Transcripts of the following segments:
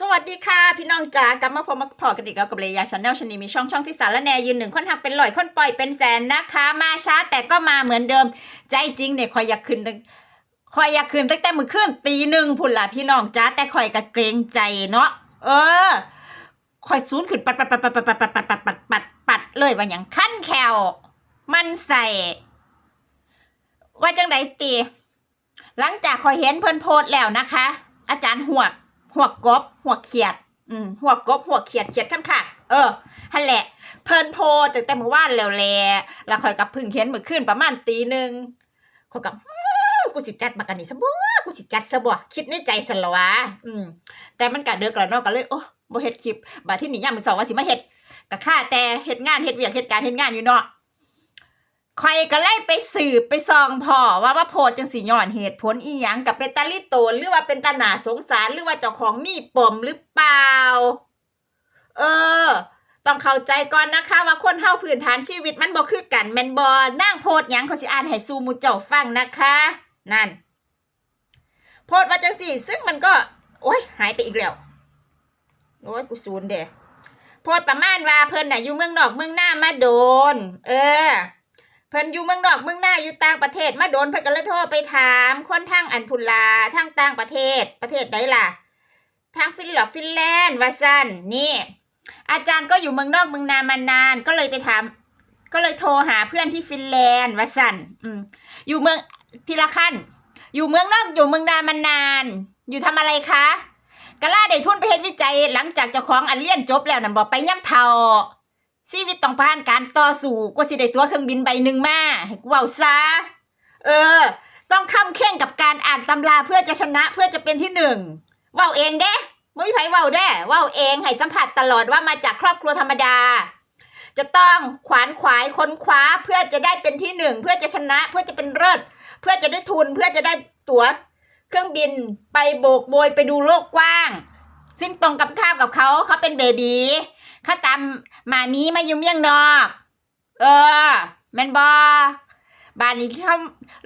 สวัสดีค่ะ พี่น้องจ๋ากลับมาพบมาพอกันอีกแล้วกับเลยาชาแนลชนีมีช่องช่องที่สารแนยืนหนึ่งคนทำเป็นลอยคนปล่อยเป็นแสนนะคะ มาช้าแต่ก็มาเหมือนเดิม ใจจริงเนี่ยคอยอยากขึ้นตั้งคอยอยากขึ้นตั้งแต่มือขึ้นตีหนึ่งพุ่นละพี่น้องจ๋าแต่คอยก็เกรงใจเนาะเออคอยซูนขึ้นปัดปัดปัดปัดปัดปัดปัดปัดปัดปัดปัดปัดเลยว่าอย่างขั้นแควมันใส่ ว่าจังไดตีหลังจากคอยเห็นเพิ่นโพสแล้วนะคะ อาจารย์หวก หัวกบหัวเขียด อืมหัวกบหัวเขียดเขียดขั้นค่ะเออฮันแหละ เพิ่นโพสต์ตั้งแต่เมื่อวานแล้วแหละแล้วคอยกับพึ่งเห็นเมื่อคืนประมาณตีหนึ่งคอยกับกูสิจัดบักกันนี่ซะบ่กูสิจัดซะบ่คิดในใจสันละวะอืม แต่มันก็เดือกแล้วเนาะก็เลยโอ้บ่เฮ็ดคลิปบัดที่นี่ยามมื้อเช้าว่าสิมาเฮ็ดก็ค่าแต่เฮ็ดงานเฮ็ดเวียกเฮ็ดการเฮ็ดงานอยู่เนาะ คอยก็ไล่ไปสืบไปซองพ่อว่าว่าโพดจังสีย้อนเหตุผลอีหยังกับเป็นตาลิโตนหรือว่าเป็นตาหนาสงสารหรือว่าเจ้าของมีปมหรือเปล่า เออ ต้องเข้าใจก่อนนะคะ ว่าคนเฮาพื้นฐานชีวิตมันบ่คือกันแมนบ่นั่งโพดหยังเขาสิอ่านให้สู่หมู่เจ้าฟังนะคะ นั่น โพดว่าจังสีซึ่งมันก็ โอ้ยหายไปอีกแล้วโอ้ยกูศูนย์เด้โพดประมาณว่าเพิ่นน่ะอยู่เมืองนอกเมืองหน้ามาโดน เออ เพิ่นอยู่เมืองนอกเมืองหน้าอยู่ต่างประเทศ มาโดนเพิ่นก็เลยโทรไปถามคนทางอันพุนลาทางต่างประเทศประเทศใดล่ะ ทางฟินแลนด์ฟินแลนด์วาซันนี่ อาจารย์ก็อยู่เมืองนอกเมืองนามานาน ก็เลยไปถาม ก็เลยโทรหาเพื่อนที่ฟินแลนด์วาซันอืมอยู่เมืองทีละขั้น อยู่เมืองนอกอยู่เมืองนามานาน อยู่ทำอะไรคะกะล่าได้ทุนไปเฮ็ดวิจัยหลังจากเจ้าของอันเรียนจบแล้วนั่นบอกไปย่ำเทา ชีวิตต้องผ่านการต่อสู้กว่าสิได้ตัวเครื่องบินใบหนึ่งมาให้กูเว้าซะเออ ต้องค้ำเข่งกับการอ่านตำราเพื่อจะชนะเพื่อจะเป็นที่หนึ่งเว้าเองเด้ไม่มีไผเว้าได้เว้าเองให้สัมผัสตลอดว่ามาจากครอบครัวธรรมดา จะต้องขวานขวายค้นคว้าเพื่อจะได้เป็นที่หนึ่งเพื่อจะชนะเพื่อจะเป็นเลิศเพื่อจะได้ทุนเพื่อจะได้ตั๋วเครื่องบินไปโบกโบยไปดูโลกกว้าง ซึ่งตรงกับข้าวกับเขาเขาเป็นเบบี เขาตามหมามีมายู่มียงนอก เออแมนบอบานนี้เขา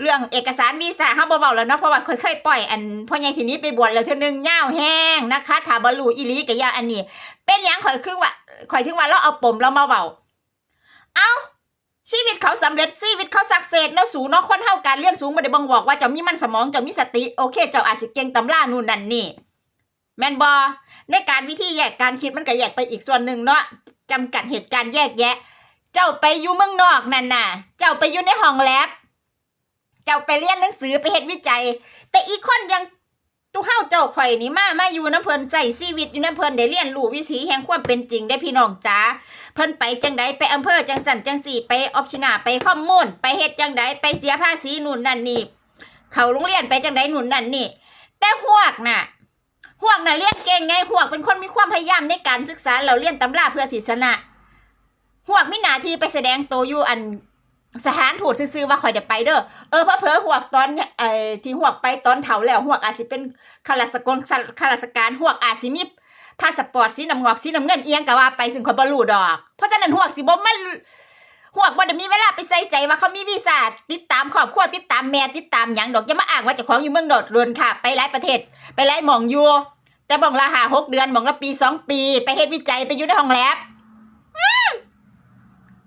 เรื่องเอกสารวีซ่าเขาบเบาๆแล้วเนาะเพราะว่าเคยเคยปล่อยอันพ่อใหญ่ทีนี้ไปบวชแล้วเท่านึงเง่าวแห้งนะคะถาบลูอีลีกับยาอันนี้ เป็นยังข่อยครึ่งว่าข่อยถึงว่าเราเอาปมเรามาเบาเอ้าชีวิตเขาสำเร็จชีวิตเขาสักเซสเนาะสูงเนาะคนเท่าการเรียนสูงมาได้บังบอกว่าเจ้ามีมันสมองเจ้ามีสติโอเค เจ้าอาจสิเก่งตำรานู่นนั่นนี่ แมนบอในการวิธีแยกการคิดมันก็แยกไปอีกส่วนหนึ่งเนาะจำกัดเหตุการณ์แยกแยะ เจ้าไปอยู่เมืองนอกนั่นน่ะ เจ้าไปอยู่ในห้องแลบเจ้าไปเรียนหนังสือไปเฮ็ดวิจัย แต่อีกคนยังตู้เฮาเจ้าข่อยนี่มามาอยู่น้ำเพิ่นใส่ชีวิตอยู่น้ำเพิ่นได้เรียนรู้วิถีแห่งความเป็นจริงได้พี่น้องจ๋าเพิ่นไปจังใดไปอำเภอจังสันจังสี่ไปออปชินาไปข้อมูล ไปเฮ็ดจังใดไปเสียภาษีนู่นนั่นนี่เขาโรงเรียนไปจังใดนู่นนั่นนี่แต่หวกน่ะ ห่วกน่ะเรียนเก่งไงห่วกเป็นคนมีความพยายามในการศึกษา เราเรียนตำราเพื่อศิษนะห่วกมีหน้าที่ไปแสดงตัวอยู่อันสถานทูตซื่อว่าคอยเดี๋ยวไปเด้อ เออเพอเพอหวกตอนเนี่ยไอ้ที่หวกไปตอนเฒ่าแล้วหวกอาจสิเป็นข้าราชการข้าราชการหวกอาจสิมีพาสปอร์ตสีน้ำงอกสีน้ำเงินเอียงก็ว่าไปซึ่งคอยบ่รู้ดอก เพราะฉะนั้นหวกสิบ่มัน หวกบ่ได้มีเวลาไปใส่ใจว่าเขามีวีซ่าติดตามครอบครัวติดตามแม่ติดตามหยังดอกอย่ามาอ้างว่าเจ้าของอยู่เมืองโดดเรือนค่ะ ไปหลายประเทศ ไปไล่หมองอยู่แต่บองละหาหกเดือนบองละปีสองปี ไปเฮ็ดวิจัยไปอยู่ในห้องแลบ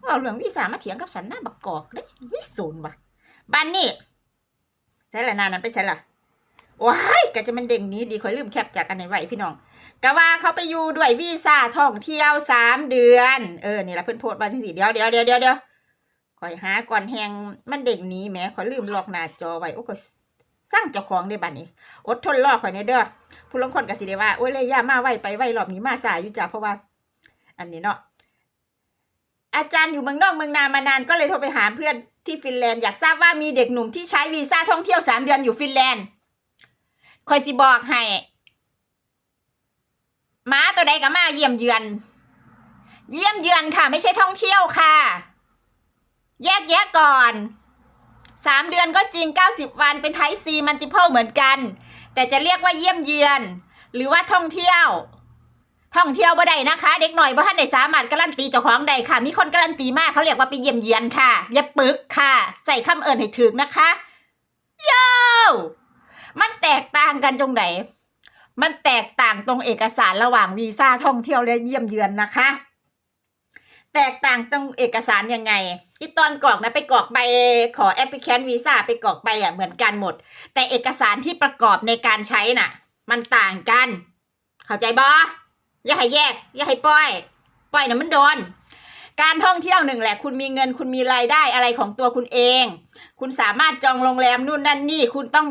เอาเรื่องวิสามาเถียงกับฉันหน้าบักกอกเด้วิสูนว่ะบ้านนี่ใช่ละนานนั้นไปใช่ละ ว้ายก็จะมันเด้งนี้ดีคอยลืมแคปจากกันในไหวพี่น้องกะว่าเขาไปอยู่ด้วยวีซ่าท่องเที่ยวสามเดือน เออนี่ละเพิ่อนโพสต์มาที่สี่เดียวเดียวเดียวเดียวเดียวคอยหาก่อนแหงมันเด้งนี้แหมคอยลืมล็อกหน้าจอไว้โอ้ก็สร้างเจ้าของได้บัดนี้ อดทนรอคอยในอยเด้อผู้ลงคนก็สิได้ว่าโอ้ยเลยย่ามาไวไปไวรอบนี้มาสายอยู่จ้ะเพราะว่า อันนี้เนาะอาจารย์อยู่เมืองนอกเมืองนามานานก็เลยโทรไปหาเพื่อนที่ฟินแลนด์อยากทราบว่ามีเด็กหนุ่มที่ใช้วีซ่าท่องเที่ยวสามเดือนอยู่ฟินแลนด์ คอยสิบอกให้หมาตัวใดก็มาเยี่ยมเยือน เยี่ยมเยือนค่ะ ไม่ใช่ท่องเที่ยวค่ะ แยกแยะก่อนสามเดือนก็จริงเก้าสิบวันเป็นไทซีมันติเพิลเหมือนกัน แต่จะเรียกว่าเยี่ยมเยือน หรือว่าท่องเที่ยว ท่องเที่ยวบ่ได้นะคะ เด็กหน่อยบ่ท่านได้สามารถการันตีเจ้าของใดค่ะ มีคนการันตีมากเขาเรียกว่าไปเยี่ยมเยือนค่ะ อย่าปึกค่ะ ใส่คำเอิญให้ถึงนะคะโย่ มันแตกต่างกันตรงไหน มันแตกต่างตรงเอกสารระหว่างวีซ่าท่องเที่ยวและเยี่ยมเยือนนะคะ แตกต่างตรงเอกสารยังไงอีตอนกรอกนะไปกรอกใบขอแอปพลิเคชันวีซ่าไปกรอกใบอะเหมือนกันหมด แต่เอกสารที่ประกอบในการใช้น่ะ มันต่างกัน เข้าใจบออย่าให้แยก อย่าให้ปล่อย ปล่อยนะมันโดนการท่องเที่ยวหนึ่งแหละ คุณมีเงินคุณมีรายได้อะไรของตัวคุณเอง คุณสามารถจองโรงแรมนู่นนั่นนี่ คุณต้อง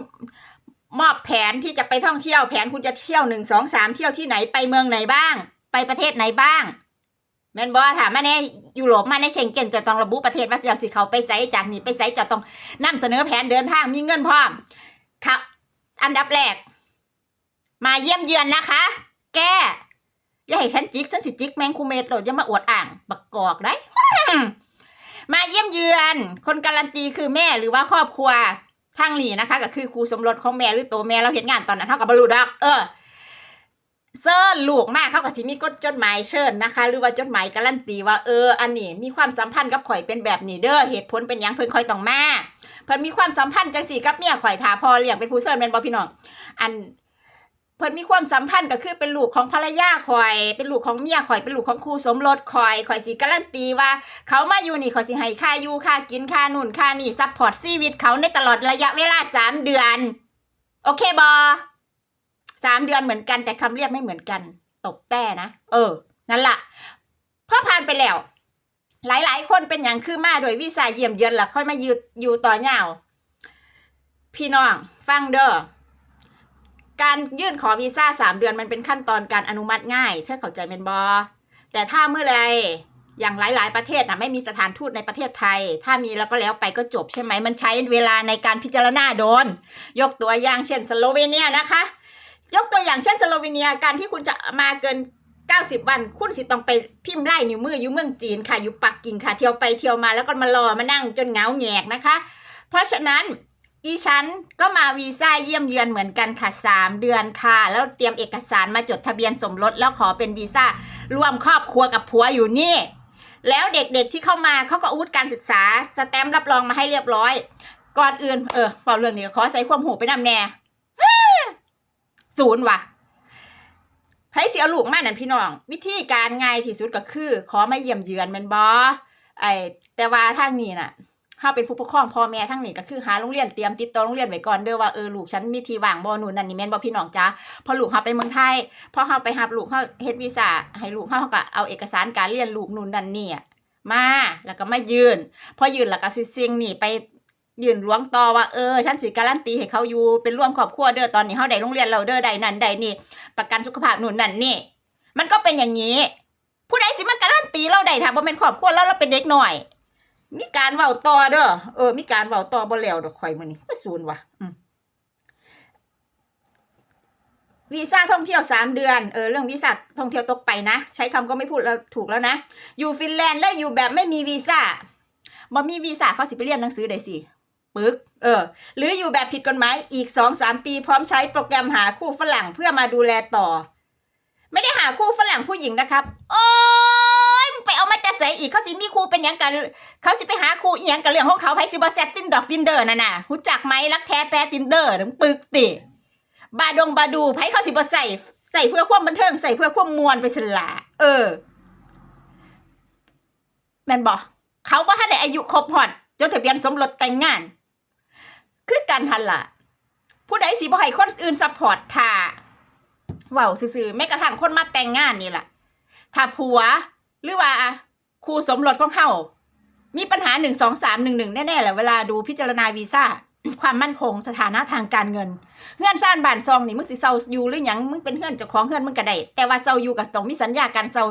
มอบแผนที่จะไปท่องเที่ยว แผนคุณจะเที่ยวหนึ่งสองสามเที่ยวที่ไหนไปเมืองไหนบ้าง ไปประเทศไหนบ้างแมนบอถามมาในยุโรปมาในเชงเก้นจะต้องระบุประเทศว่าจะสิเขาไปไซจากนี้ไปไซจะต้องนำเสนอแผนเดินทางมีเงินพร้อมครับอันดับแรก มาเยี่ยมเยือนนะคะ แกอย่าให้ฉันจิกฉันสิจิกแมงคูเมดโหลดอย่ามาอวดอ่างบักกอกได้มาเยี่ยมเยือน คนการันตีคือแม่หรือว่าครอบครัว ทางนี้นะคะ ก็คือครูสมรสของแม่หรือตัวแม่เราเห็นงานตอนนั้นเท่ากับบรูดอก เออเซิร์ลูกมากเขาก็สิมีกดจดหมายเชิญนะคะ หรือว่าจดหมายการันตีว่าเอออันนี้มีความสัมพันธ์กับข่อยเป็นแบบนี้เด้อเหตุผลเป็นยังเพิ่นข่อยต้องมาเพิ่นมีความสัมพันธ์จังสี่กับเมียข่อยถาพอเลี้ยงเป็นผู้เซิร์นเป็นบ่พี่น้องอัน เพิ่นมีความสัมพันธ์ก็คือเป็นลูกของภรรยาข่อย เป็นลูกของเมียข่อย เป็นลูกของครูสมรสข่อยข่อยสิการันตีว่า เขามาอยู่นี่ข่อยสิให้ค่าอยู่ค่ากินค่านู่นค่านี่ซัพพอร์ตชีวิตเขาในตลอดระยะเวลาสามเดือน โอเคบอสามเดือนเหมือนกันแต่คำเรียกไม่เหมือนกัน ตบแต่นะ เออ นั่นละพอผ่านไปแล้ว หลายๆ คนเป็นอย่างคือมาโดยวีซ่าเยี่ยมเยือนล่ะค่อยมาอยู่อยู่ต่อยาวพี่น้อง ฟังเด้อ การยื่นขอวีซ่าสามเดือนมันเป็นขั้นตอนการอนุมัติง่ายเธอเข้าใจเมนบอแต่ถ้าเมื่อไรอย่างหลาย ๆ ประเทศนะไม่มีสถานทูตในประเทศไทย ถ้ามีแล้วก็แล้วไปก็จบใช่ไหม มันใช้เวลาในการพิจารณาโดน ยกตัวอย่างเช่นสโลเวเนียนะคะ ยกตัวอย่างเช่นสโลเวเนียการที่คุณจะมาเกิน 90 วัน คุณสิต้องไปพิมพ์ไล่นิ้วมืออยู่เมืองจีนค่ะอยู่ปักกิ่งค่ะเที่ยวไปเที่ยวมาแล้วก็มารอมานั่งจนเหงาแงกนะคะ เพราะฉะนั้น อีฉันก็มาวีซ่าเยี่ยมเยือนเหมือนกันค่ะสามเดือนค่ะ แล้วเตรียมเอกสารมาจดทะเบียนสมรสแล้วขอเป็นวีซ่าร่วมครอบครัวกับผัวอยู่นี่ แล้วเด็กๆที่เข้ามาเขาก็อาวุธการศึกษา สแตมป์รับรองมาให้เรียบร้อย ก่อนอื่นเออเปล่าเรื่องนี้ขอใส่ความหูไปนำแน่ศูนย์ว่ะให้เสียลูกมานั่นพี่น้อง วิธีการง่ายที่สุดก็คือ ขอมาเยี่ยมเยือนแมันบอไอแต่ว่าทางนี้น่ะ ถ้าเป็นผู้ปกครองพ่อแม่ทั้งนี้ก็คือหาโรงเรียนเตรียมติดต่อโรงเรียนไว้ก่อนเด้อว่าเออลูกฉันมีที่ว่างบ่นู่นนั่นนี่แม่นบ่พี่น้องจ้าพอลูกเฮาไปเมืองไทยพอเฮาไปรับลูกเฮาเฮ็ดวีซ่าให้ลูกเฮาก็เอาเอกสารการเรียนลูกนู่นนั่นนี่มาแล้วก็มายืนพอยืนแล้วก็สิสิ่งนี่ไปยืนหลวงต่อว่าเออฉันสิการันตีให้เขาอยู่เป็นร่วมครอบครัวเด้อตอนนี้เฮาได้โรงเรียนเราเด้อได้นั่นได้นี่ ประกันสุขภาพนู่นนั่นนี่ มันก็เป็นอย่างนี้ ผู้ใดสิมาการันตีเราได้ถ้าบ่เป็นครอบครัวแล้วเราเป็นเด็กหน่อย มีการเว้าต่อเด้อเออมีการเว้าต่อบ่แล้วดอกข่อยมื้อนี้ก็ศูนย์ว่ะวีซ่าท่องเที่ยวสามเดือนเออเรื่องวีซ่าท่องเที่ยวตกไปนะ ใช้คำก็ไม่พูดแล้วถูกแล้วนะ อยู่ฟินแลนด์แล้วอยู่แบบไม่มีวีซ่าบ่มีวีซ่าเขาสิไปเรียนหนังสือได้สิปึกเออ หรืออยู่แบบผิดกฎหมายอีกสองสามปีพร้อมใช้โปรแกรมหาคู่ฝรั่งเพื่อมาดูแลต่อ ไม่ได้หาคู่ฝรั่งผู้หญิงนะครับ โอ้ ไปเอามาแต่ใส่อีกเขาสิมีครูเป็นหยังกัน เขาสิไปหาครูอีหยังกับเรื่องของเขาไพซิบอแซตตินดอกตินเดอร์น่ะน่ะรู้จักไหมรักแท้แปรตินเดอร์ถึงปึกติ บาดงบาดูไพเขาสิบอใส่ใส่เพื่อความบันเทิงใส่เพื่อความมวลไปสละเออแมนบอกเขาบ่ทันได้อายุครบหอดจดทะเบียนสมรสแต่งงาน คือการหันละผู้ใดสิบ่ให้คนอื่นซัพพอร์ตท่าเว้าซื่อๆแม้กระทั่งคนมาแต่งงานนี่แหละถ้าผัว หรือว่าครูสมรสของเฮามีปัญหาหนึ่งสองสามหนึ่งหนึ่งแน่ๆแหละเวลาดูพิจารณาวีซ่าความมั่นคงสถานะทางการเงินเฮือนซ่านบานซองนี่มึงสิเซาอยู่หรือหยังมึงเป็นเฮือนเจ้าของเฮือนมึงก็ได้แต่ว่าเซาอยู่กับต้องมีสัญญาการเซา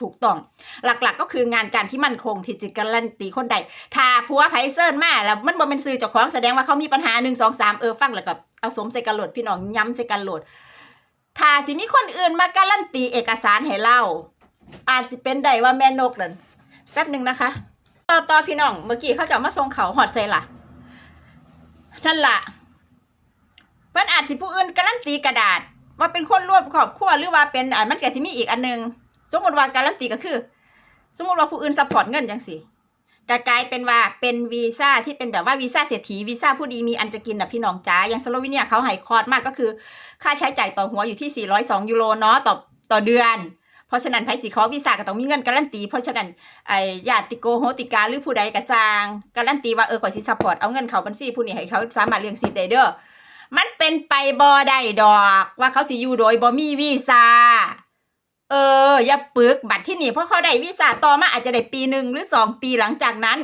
ถูกต้อง หลักๆก็คืองานการที่มั่นคงที่จะการันตีคนใดถ้าผัวไพเซิร์นมาแล้วมันบ่เป็นซื้อเจ้าของแสดงว่าเขามีปัญหาหนึ่งสองสามเออฟังแล้วก็เอาสมใส่กันโหลดพี่น้องย้ำใส่กันโหลดถ้าสิมีคนอื่นมาการันตีเอกสารให้เรา อาจสิเป็นได้ว่าแม่นกนั่นแป๊บหนึ่งนะคะ ต่อต่อพี่น้องเมื่อกี้เขาจะมาส่งเขาหอดใส่ล่ะนั่นล่ะเพิ่นอาจสิผู้อื่นการันตีกระดาษ ว่าเป็นคนร่วมครอบครัวหรือว่าเป็นอ่ามันแก็สิมีอีกอันหนึงสมมติว่าการันตีก็คือ สมมติว่าผู้อื่นซัพพอร์ตเงินจังสิกกลายเป็นว่าเป็นวีซ่าที่เป็นแบบว่าวีซ่าเศรษฐีวีซ่าผู้ดีมีอันจะกินนะพี่น้องจ๋าอย่างสโลวีเนียเขาให้คอร์สมากก็คือ ค่าใช้จ่ายต่อหัวอยู่ที่ 402 ยูโรเนาะต่อต่อเดือน เพราะฉะนั้นไผสิขอวีซ่าก็ต้องมีเงินการันตี เพราะฉะนั้นไอ้ญาติโกโหติกาหรือผู้ใดก็สร้างการันตีว่าเออขอยสิซัพพอร์ตเอาเงินเขาบัญชีผู้นี้ให้เขาสามารถเลี้ยงสิทธิ์ได้เด้อมันเป็นไปบ่ได้ดอก ว่าเขาสิอยู่โดยบ่มีวีซ่าเออ อย่าปึกบัตรที่นี่เพราะเขาได้วีซ่าต่อมาอาจจะได้ปีหนึ่งหรือสองปีหลังจากนั้น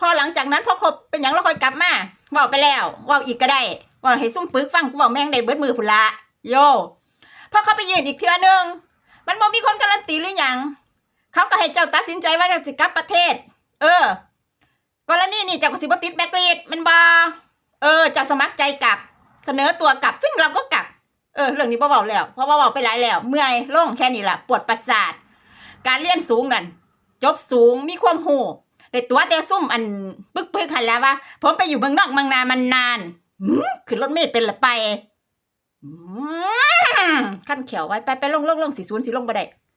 พอหลังจากนั้นพอครบเป็นอย่างเราค่อยกลับมาเว่าไปแล้วว่าอีกก็ได้ว่าให้ซุ่มปึกฟังกูเว่าแม่งได้เบิดมือพุนละโยพอเขาไปยืนอีกเทื่อนึง มันบ่มีคนการันตีหรือยังเขาก็ให้เจ้าตัดสินใจว่าจะกลับประเทศ เออ กรณีนี่เจ้าก็สิบติดแบล็คลิสต์มันบ่เออเจ้าสมัครใจกลับ เสนอตัวกลับ ซึ่งเราก็กลับ เออ เรื่องนี้บ่เบาแล้วเพราะว่าเบาไปหลายแล้ว เมื่อยล่งแค่นี้ละปวดประสาท การเรียนสูงนั่นจบสูงมีความหูได้ตัวแต่ซุ่มอันปึกปึกหันแล้วว่า ผมไปอยู่เมืองนอกเมืองนามันนานขึ้นรถเมล์เป็นละไปอืม ขั้นเขียวไว้ไปไปลงลงลงสีศูนย์สีลงบ่ได้